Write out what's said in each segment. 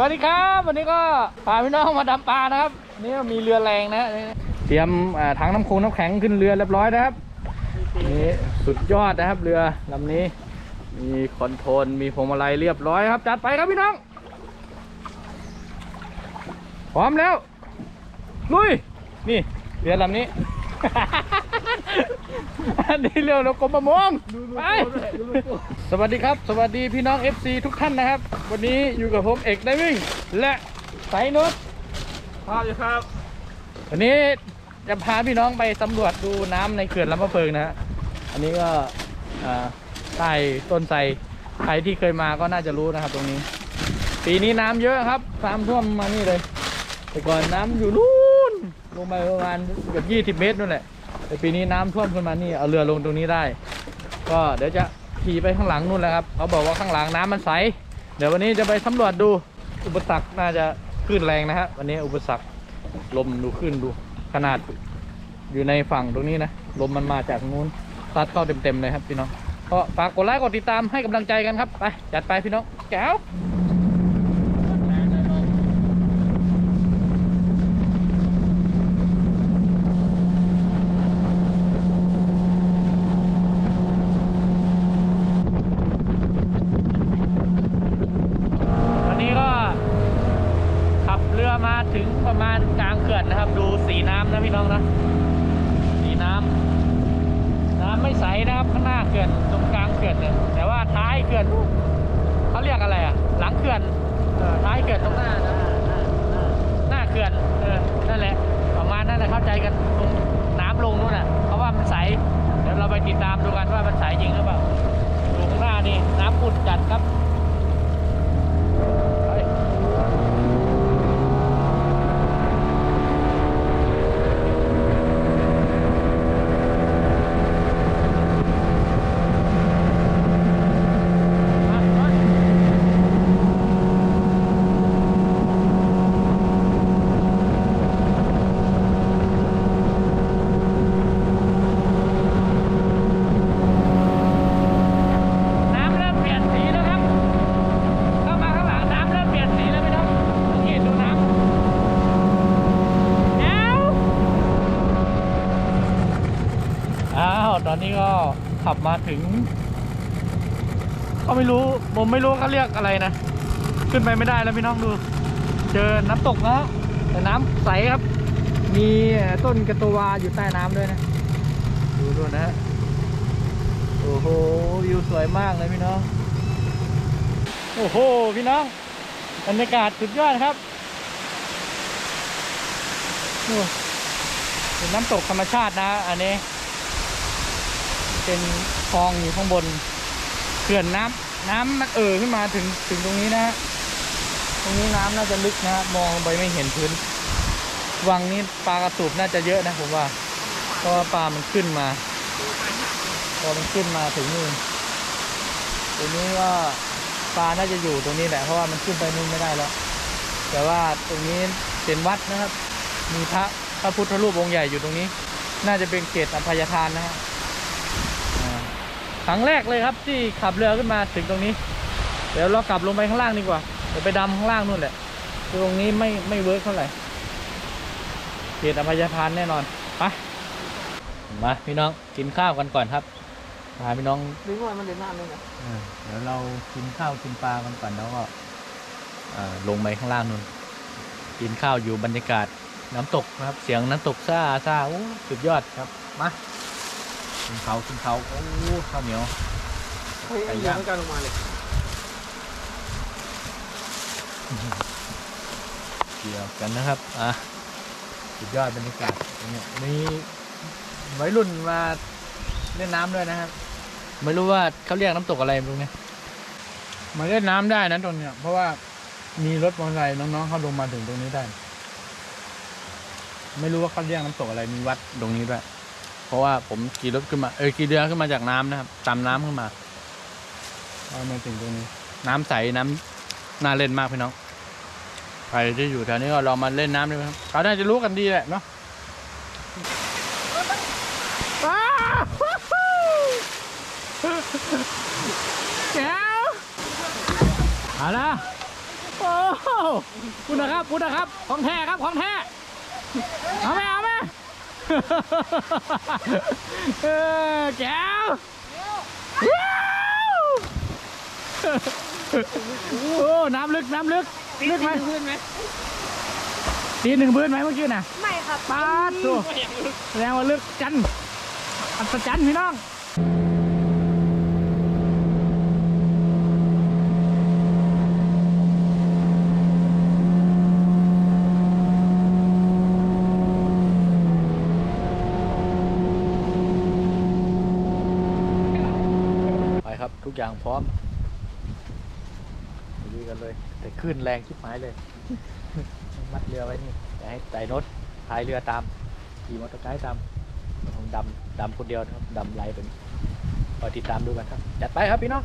สวัสดีครับ วันนี้ก็พาพี่น้องมาดำปลานะครับนี่มีเรือแรงนะเตรียมถังน้ำคงน้ำแข็งขึ้นเรือเรียบร้อยนะครับนี่สุดยอดนะครับเรือลำนี้ มีคอนโทรลมีพวงมาลัยเรียบร้อยครับ จัดไปครับพี่น้อง พร้อมแล้ว ลุย นี่เรือลำนี้ นนี้เรือเรากรมประมงไปสวัสดีครับ สวัสดีพี่น้อง FC ทุกท่านนะครับ วันนี้อยู่กับผมเอกไดวิ่ง และสายนุชภาพอยู่ครับ วันนี้จะพาพี่น้องไปสำรวจดูน้ำในเขื่อนลำพะเพิงนะฮะอันนี้ก็อ่าใต้ต้นไทรใครที่เคยมาก็น่าจะรู้นะครับ ตรงนี้ ปีนี้น้ำเยอะครับน้ำท่วมมานี่เลย แต่ก่อนน้ำอยู่นู่นลงไปประมาณเกือบยี่สิบเมตรนู่นแหละ แต่ปีนี้น้ำท่วมขึ้นมานี่เอาเรือลงตรงนี้ได้ ก็เดี๋ยวจะขี่ไปข้างหลังนู่นแหละครับเขาบอกว่าข้างหลังน้ำมันใส เดี๋ยววันนี้จะไปสำรวจดูอุปสรรคน่าจะคลื่นแรงนะฮะวันนี้อุปสรรคลมดูขึ้นดูขนาดอยู่ในฝั่งตรงนี้นะลมมันมาจากนู้นซัดเข้าเต็มๆเลยครับพี่น้องก็ฝากกดไลค์กดติดตามให้กำลังใจกันครับไปจัดไปพี่น้องแก้ว วันนี้ก็ขับเรือมา ถึงประมาณกลางเขื่อนนะครับ ดูสีน้ำนะพี่น้องนะ สีน้ำน้ำไม่ใสนะครับข้างหน้าเขื่อนตรงกลางเขื่อนเนี่ยแต่ว่าท้ายเขื่อนเขาเรียกอะไรอะ หลังเขื่อนท้ายเขื่อนตรงหน้านะหน้าเขื่อนเออนั่นแหละประมาณนั้นนะเข้าใจกันตรงน้ำลงนู่นน่ะเพราะว่ามันใสเดี๋ยวเราไปติดตามดูกันว่ามันใสจริงหรือเปล่าดูข้างหน้านี่น้ำขุ่นจัดครับ ไปน้ำเริ่มเปลี่ยนสีแล้วครับ เข้ามาข้างหลังน้ำเริ่มเปลี่ยนสีแล้วพี่น้องสังเกตดูน้ำแอ้วอ้าว ตอนนี้ก็ขับมา ถึงก็ไม่รู้ผมไม่รู้เขาเรียกอะไรนะ ขึ้นไปไม่ได้แล้วพี่น้องดู เจอน้ำตกนะแต่น้ำใสครับ มีต้นกระตัววาอยู่ใต้น้ำด้วยนะ ดูด้วยนะฮะโอ้โหวิวสวยมากเลยพี่น้อง โอ้โหพี่น้องบรรยากาศสุดยอดครับโอ้เป็นน้ำตกธรรมชาตินะ อันนี้ เป็นคลองอยู่ข้างบนเขื่อนน้ำน้ำมันเอ่อขึ้นมาถึงถึงตรงนี้นะฮะตรงนี้น้ำน่าจะลึกนะมองไปไม่เห็นพื้น วังนี้ปลากระสูบน่าจะเยอะนะผมว่าเพราะว่าปลามันขึ้นมาพอมันขึ้นมาถึงนู่นตรงนี้ก็ปลาน่าจะอยู่ตรงนี้แหละเพราะว่ามันขึ้นไปนู่นไม่ได้แล้ว แต่ว่าตรงนี้เป็นวัดนะครับ มีพระพระพุทธรูปองค์ใหญ่อยู่ตรงนี้ น่าจะเป็นเขตอภัยทานนะฮะอ่า ครั้งแรกเลยครับที่ขับเรือขึ้นมาถึงตรงนี้ เดี๋ยวเรากลับลงไปข้างล่างดีกว่าเดี๋ยวไปดำข้างล่างนู่นแหละตรงนี้ไม่ไม่เวิร์กเท่าไหร่เขตอภัยทานแน่นอนไปมาพี่น้องกินข้าวกันก่อนครับพาพี่น้องนึกว่ามันเดินหน้าเลยนะเออเดี๋ยวเรากินข้าวกินปลากันก่อนแล้วก็เอ่อลงไปข้างล่างนู่นกินข้าวอยู่บรรยากาศน้ำตกนะครับ เสียงน้ำตกซ่าซ่าโอ้สุดยอดครับมา กินเขากินเขาโอ้ข้าวเหนียวเฮ้ยไก่เดี๋ยย่าวงมันกลางลงมาเลยเกี่ยวกันนะครับ อะ สุดยอดบรรยากาศเนี่ยมีวัยรุ่นมาเล่นน้ำด้วยนะครับ ไม่รู้ว่าเขาเรียกน้ำตกอะไรตรงนี้มาเล่นน้ำได้นะตรงเนี้ยเพราะว่ามีรถมอเตอร์ไซค์น้องๆเขาลงมาถึงตรงนี้ได้ ไม่รู้ว่าเขาเรียกน้ำตกอะไรมีวัดตรงนี้ด้วย เพราะว่าผมขี่รถขึ้นมาเออขี่เรือขึ้นมาจากน้ำนะครับตามน้ำขึ้นมาเอามาถึงตรงนี้ น้ำใสน้ำน่าเล่นมากพี่น้องใครที่อยู่แถวนี้ก็ลองมาเล่นน้ำดูครับเขาน่าจะรู้กันดีแหละเนาะแก้วเอาละโอ้โหคุณนะครับคุณนะครับ ของแท้ครับ ของแท้ เอาไหมเอาไหมเออ แก้วว้าวโอ้น้ำลึกน้ำลึกลึกไหมพื้นไหมตีหนึ่งพื้นไหมเมื่อกี้น่ะไม่ครับปาดดูแสดงว่าลึกจันอัศจรรย์พี่น้อง ทุกอย่างพร้อมดูกันเลย แต่คลื่นแรงชิบหายเลย มัดเรือไว้นี่จะให้ไต่นดพายเรือตามขี่มอเตอร์ไซค์ตามผมดำดำคนเดียวนะครับดำไหลเป็นคอยติดตามดูกันครับ จัดไปครับพี่น้อง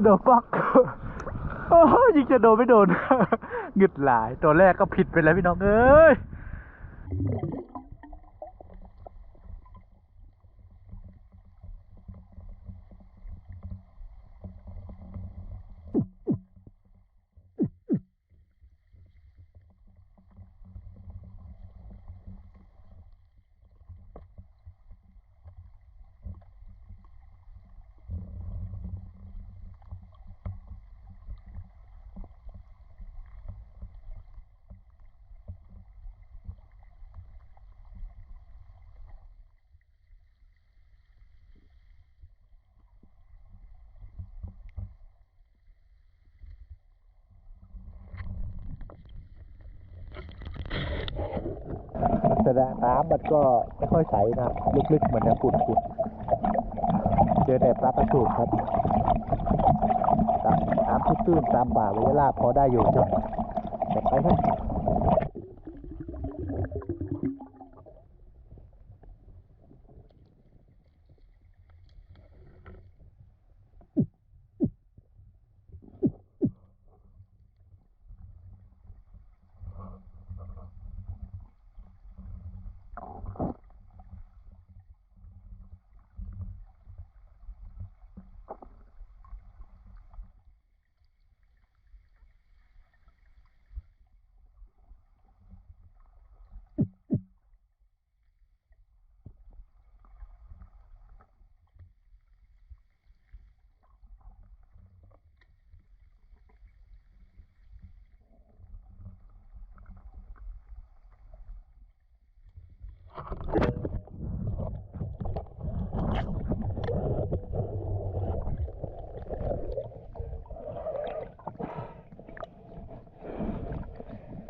จะโดนปักโอ้ยยิงจะโดนไม่โดนหงึดหลายตัวแรกก็ผิดไปแล้วพี่น้องเอ้ย แต่น้ำมันก็ไม่ค่อยใสนะลึกๆเหมือนจะขุ่นๆเจอแต่ปลากระสูครับน้ำตื้นๆตามป่าเวลาพอได้อยู่จ้ะจัดไปครับ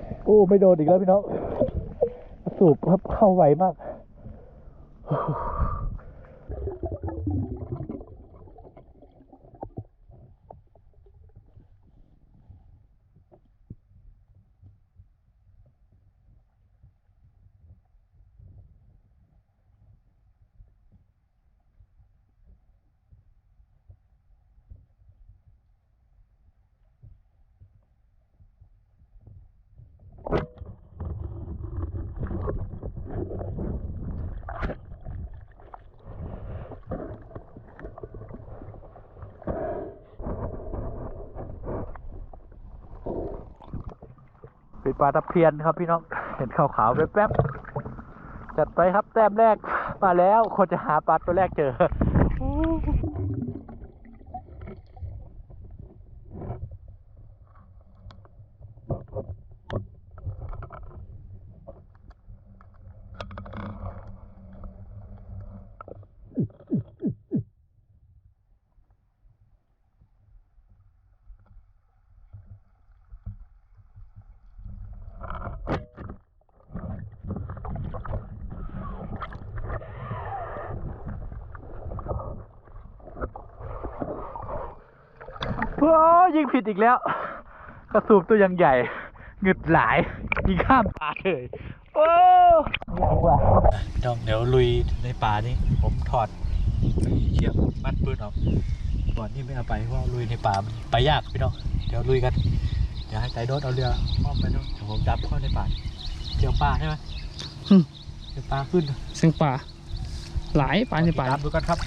โอ้ไม่โดนอีกแล้วพี่น้องสูบครับเข้าไวมาก ปลาตะเพียนครับพี่น้อง เห็นขาวๆแป๊บๆจัดไปครับแต้มแรกมาแล้วคนจะหาปลาตัวแรกเจอ โอ้ยิง ผิดอีกแล้ว กระสูบตัวยังใหญ่หงึดหลายยิงข้ามป่าเลยโอ้ยังว่ะพี่น้องเดี๋ยวลุยในป่านี้ ผมถอดไอ้เชือกมัดปืนออกก่อนที่ไม่เอาไปเพราะว่าลุยในป่ามันไปยากพี่น้องเดี๋ยวลุยกันเดี๋ยวให้ไต่โดดเอาเรืออ้อมไปเนาะเดี๋ยวผมดำเข้าในป่าเดี๋ยวป่าใช่ไหมอืมเดี๋ยวป่าขึ้นเสียงป่าหลายป่าในป่าตามดูกันครับ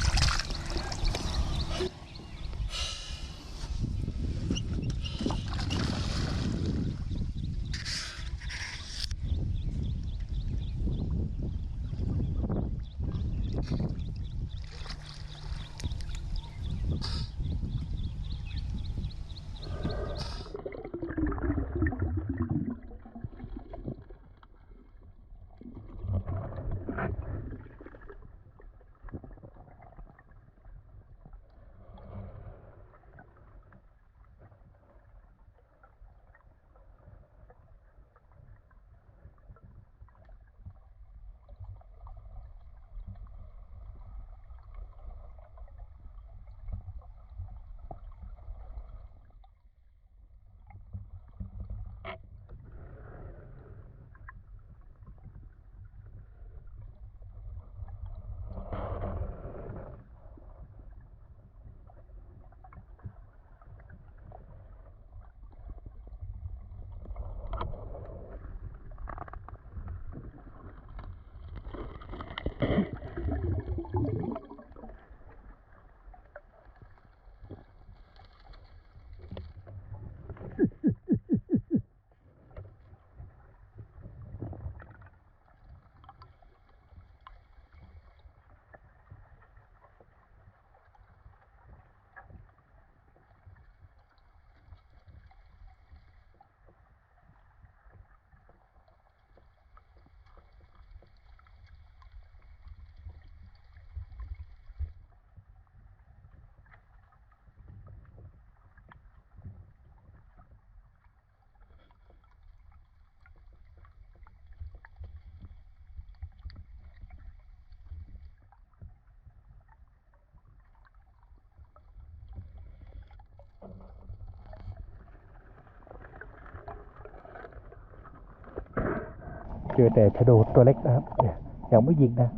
เจอแต่ชะโดตัวเล็กนะครับเนี่ยยังไม่ยิงนะ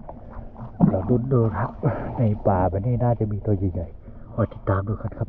เราดูดูครับ ในป่าแบบนี้น่าจะมีตัวใหญ่ๆคอยติดตามดูกันครับ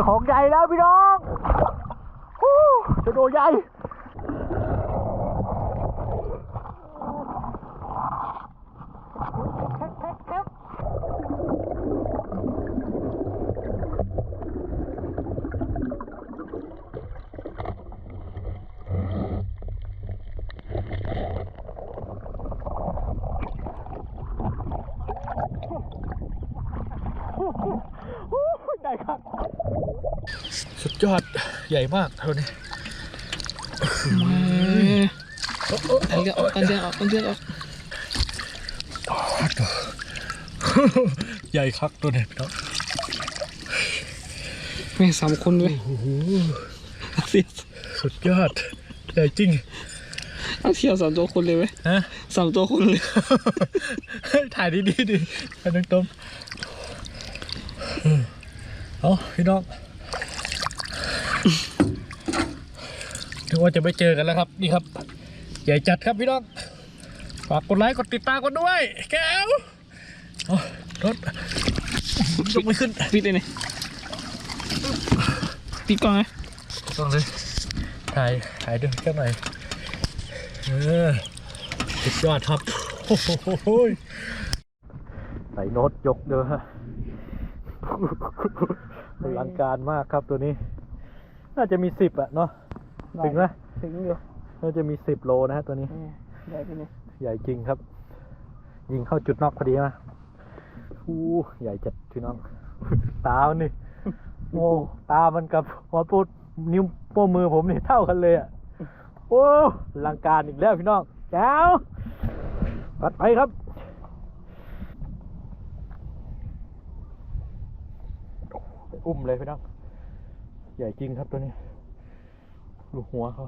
อของใหญ่แล้วพี่น้องจะโดใหญ่ ได้ครับ สุดยอด ใหญ่มากเท่านี้อันเดียวออกอันเดียวออกอันเดียวออกใหญ่คักตัวเนี่ยเนาะแม่สามคนเลยสุดยอดใหญ่จริงเอาเที่ยวสามตัวคนเลยไหมฮะสามตัวคนเลย ถ่ายดีดีดิถ่ายตรงๆเอาพี่น้อง ถึงว่าจะไม่เจอกันแล้วครับ นี่ครับ ใหญ่จัดครับพี่น้องฝากกดไลค์กดติดตามกันด้วย แก้วเอารถยกไม่ขึ้นปิดเลยนี่ปิดก่อนไหมต้องเลยถ่ายถ่ายด้วยแค่หน่อยเออสุดยอดครับโอ้โหใส่โน้ตยกเด้อฮะอลังการมากครับตัวนี้ น่าจะมีสิบอะเนาะถึงไหมถึงอยู่น่าจะมีสิบโลนะฮะตัวนี้ใหญ่ไปเลยใหญ่จริงครับ ยิงเข้าจุดนอกพอดีนะอู้ใหญ่จัดพี่น้อง ตามันนี่โอ้ตามันกับหัวปูดนิ้วโป้งมือผมนี่เท่ากันเลยอะโอ้อลังการอีกแล้วพี่น้องแจ๋วปัดไปครับอุ้มเลยพี่น้อง ใหญ่จริงครับตัวนี้ดูหัวเขา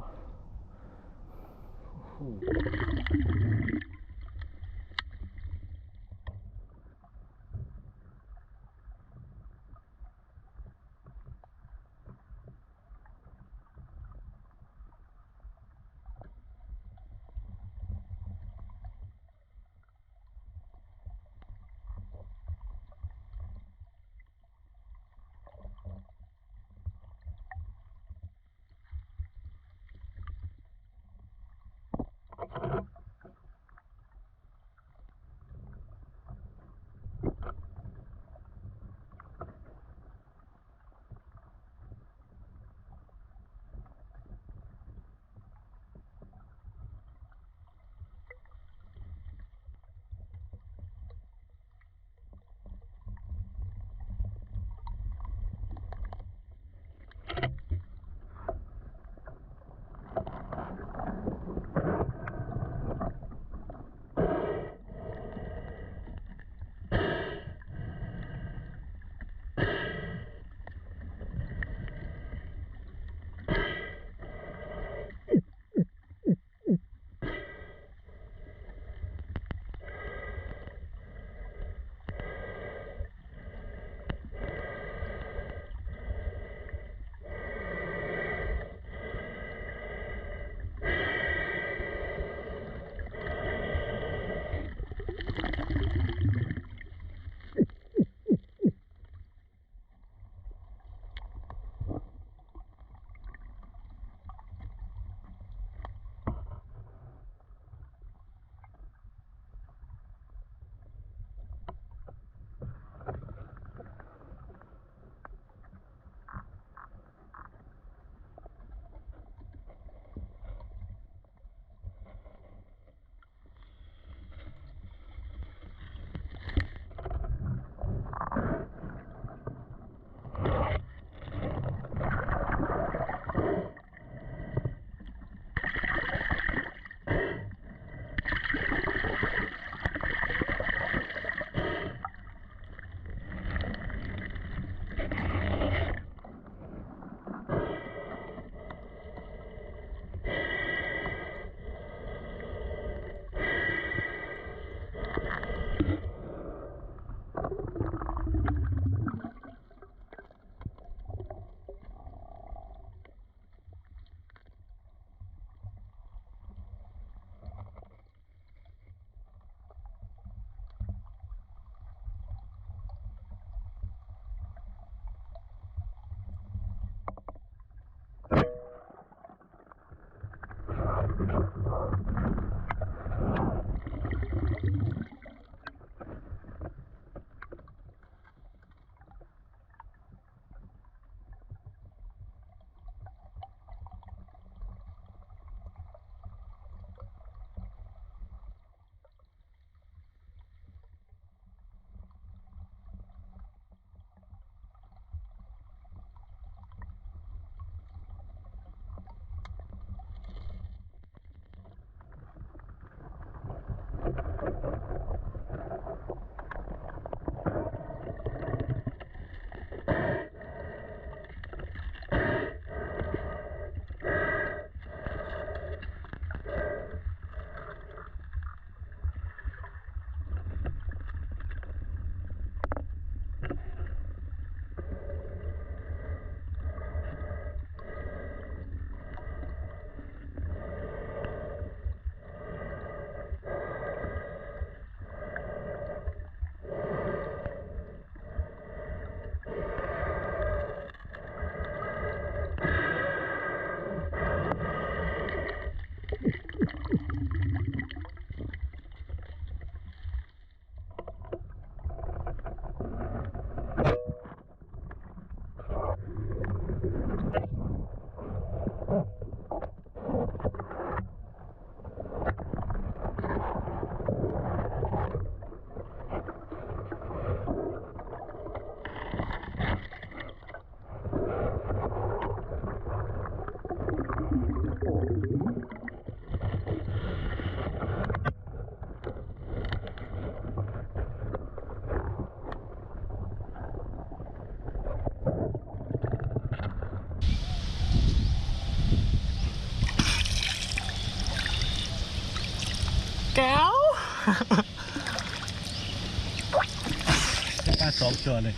สองตัวเลย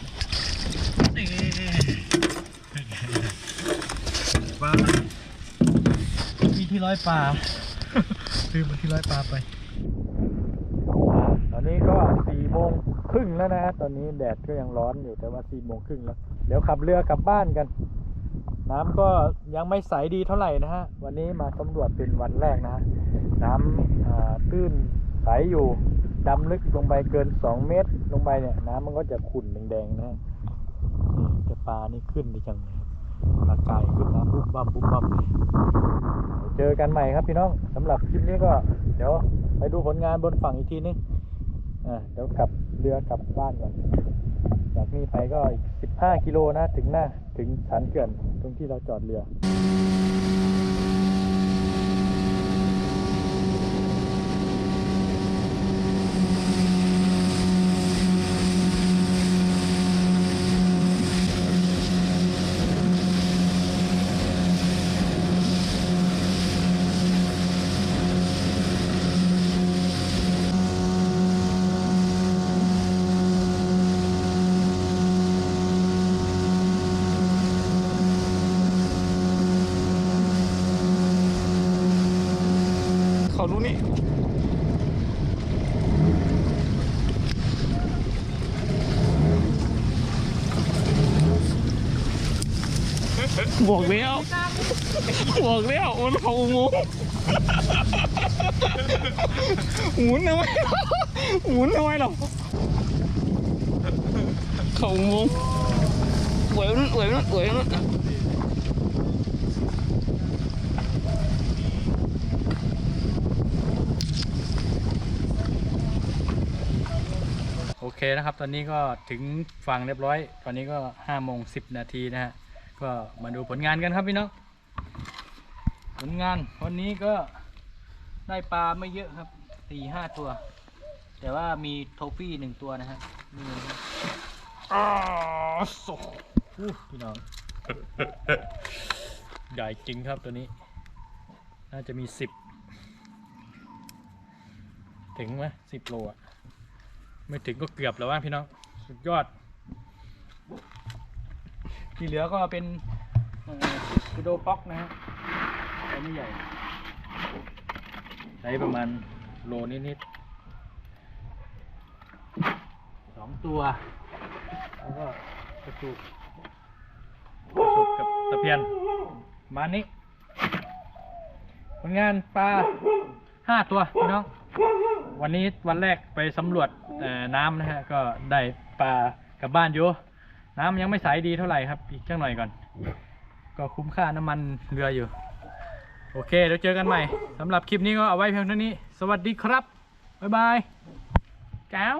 ปลามีที่ร้อยปลาซื้อมาที่ร้อยปลาไป ตอนนี้ก็สี่โมงครึ่งแล้วนะฮะตอนนี้แดดก็ยังร้อนอยู่แต่ว่าสี่โมงครึ่งแล้ว เดี๋ยวขับเรือกลับบ้านกัน น้ำก็ยังไม่ใสดีเท่าไหร่นะฮะ วันนี้มาสำรวจเป็นวันแรกนะฮะ น้ำอ่าตื้น ใสอยู่ดำลึกลงไปเกิน2เมตรลงไปเนี่ยน้ำมันก็จะขุ่นแดงๆนะฮะนี่แต่ปลานี่ขึ้นดีจังเลยครับปลากายขึ้นน้ำบุ้มบั่มบุ้มบั่มเลยเดี๋ยเจอกันใหม่ครับพี่น้องสำหรับคลิปนี้ก็ เดี๋ยวไปดูผลงานบนฝั่งอีกทีนึงอ่าเดี๋ยวกลับเรือกลับบ้านก่อนจากนี้ไปก็อีก 15 กิโลนะ ถึงหน้า ถึงสันเขื่อนตรงที่เราจอดเรือ เขารู้นี่ บอกแล้วบอกแล้วมันเขาอุโมงค์หมุนทำไมหมุนทำไมหรอเขาอุโมงค์หวยนั่นหวยนั่นหวยนั่นโอเคนะครับ ตอนนี้ก็ถึงฝั่งเรียบร้อย ตอนนี้ก็ห้าโมงสิบนาทีนะฮะ ก็มาดูผลงานกันครับพี่น้องผลงานวันนี้ก็ได้ปลาไม่เยอะครับสี่ห้าตัว แต่ว่ามีโทฟี่หนึ่งตัวนะฮะนี่อ้าสุอู้พี่น้องใหญ่จริงครับตัวนี้ น่าจะมีสิบถึงไหมสิบโลอะไม่ถึงก็เกือบแล้วว่าพี่น้อง สุดยอด ที่เหลือก็เป็นกูโดป๊อกนะฮะตัวไม่ใหญ่ ใช้ประมาณโลนิดๆสองตัว แล้วก็กระสุกกระสุกกับตะเพียน มานี้ผลงานปลาห้าตัวพี่น้อง วันนี้วันแรกไปสำรวจน้ำนะฮะ ก็ได้ปลากลับบ้านอยู่ น้ำยังไม่ใสดีเท่าไหร่ครับ อีกจังหน่อยก่อน ก็คุ้มค่าน้ำมันเรืออยู่ โอเคเดี๋ยวเจอกันใหม่สำหรับคลิปนี้ก็เอาไว้เพียงเท่านี้ สวัสดีครับ บ๊ายบายแก้ว